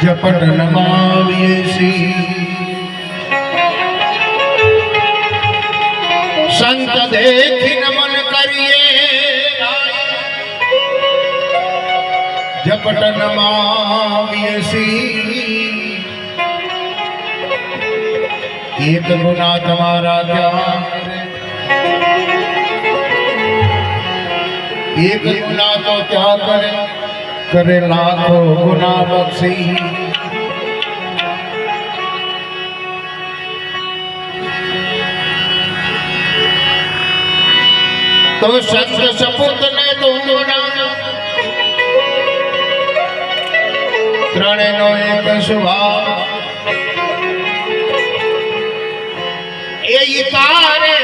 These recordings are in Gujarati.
जपट नमावेसी संत देख नमन करिए। जपट नमावेसी एक गुना तुम्हारा ध्यान एक गुना तो क्या करें। કરે લાખો ગુના બક્ષી. તો સંત સપૂત ને તો ત્રણે નો એક સ્વભાવ. એ તારે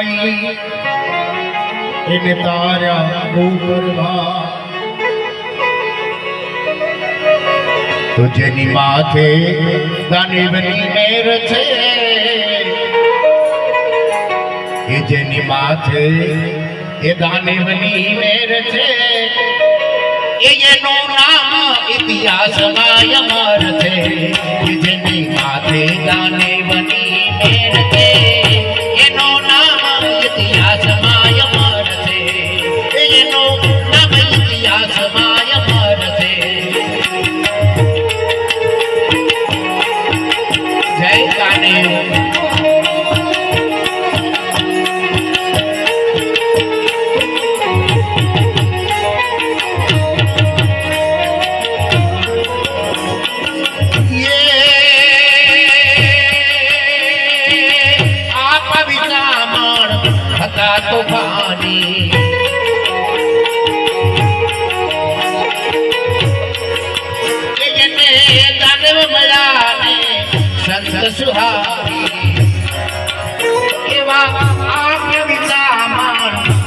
નહીં. એને તાર્યા ભૂગર્ભા તો જેની માથે દાનવની મેર છે એ જેની માથે એ દાનવની મેર છે એ એનું નામ ઇતિહાસમાં અમર છે એ જેની માથે દાનવની મેર છે गाने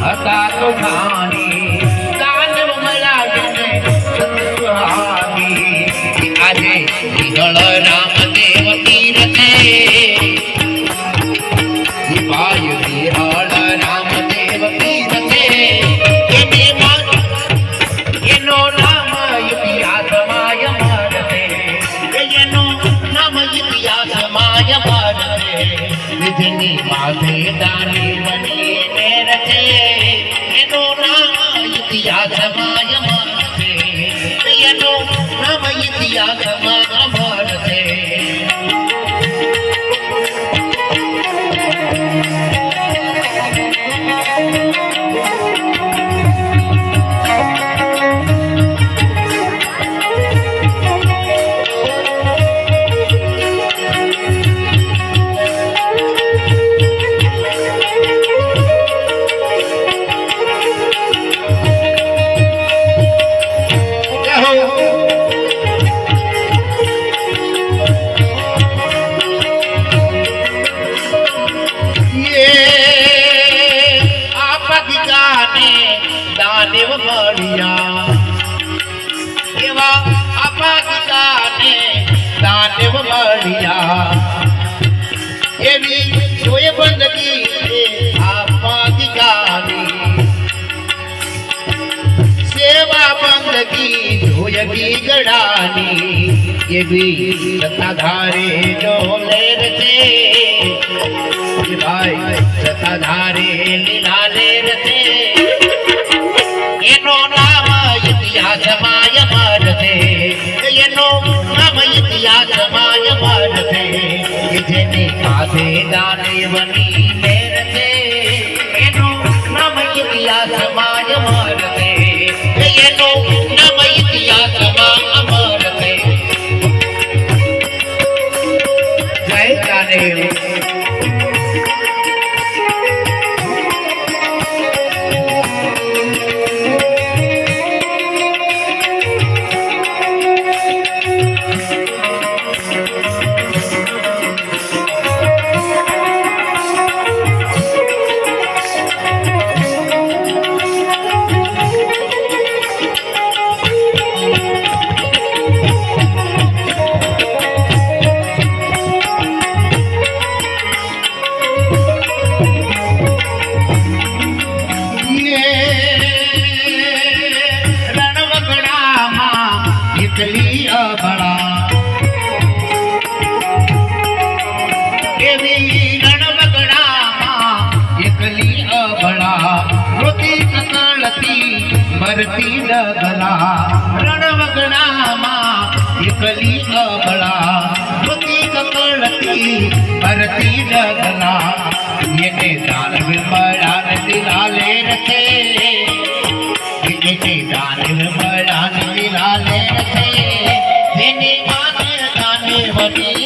હતા તોફાની દાનવ મળ્યા જેને સંત સુહારી. આજે વિગળ રામદેવ તીરથે જેની માથે દાની બની મેર છે. એનો નામ ઇતિહાસમાં છે એનો નામ ઇતિહાસમાં દાનવ મળ્યા એવા આપદ ગાને દાનવ મળ્યા એવી જોય બંદગી આપદ ગાની સેવા બંદગી જોયગી ગડાની એવી સત્તાધારે જો લેર છે કે ભાઈ સત્તાધારે લીલા લેર છે પાસે બની લેર છે. એનો નામ ઇતિહાસમાં અમર છે એનો નામ ઇતિહાસમાં નીકળી અબળા એવી રણવગડામાં એકલી અબળા રોતી કકળતી મરતી ડગલા રણવગડામાં એકલી અબળા રોતી કકળતી મરતી ડગલા એને દાનવ મળાન દિલાલે રખે એને દાનવ મળાન દિલાલે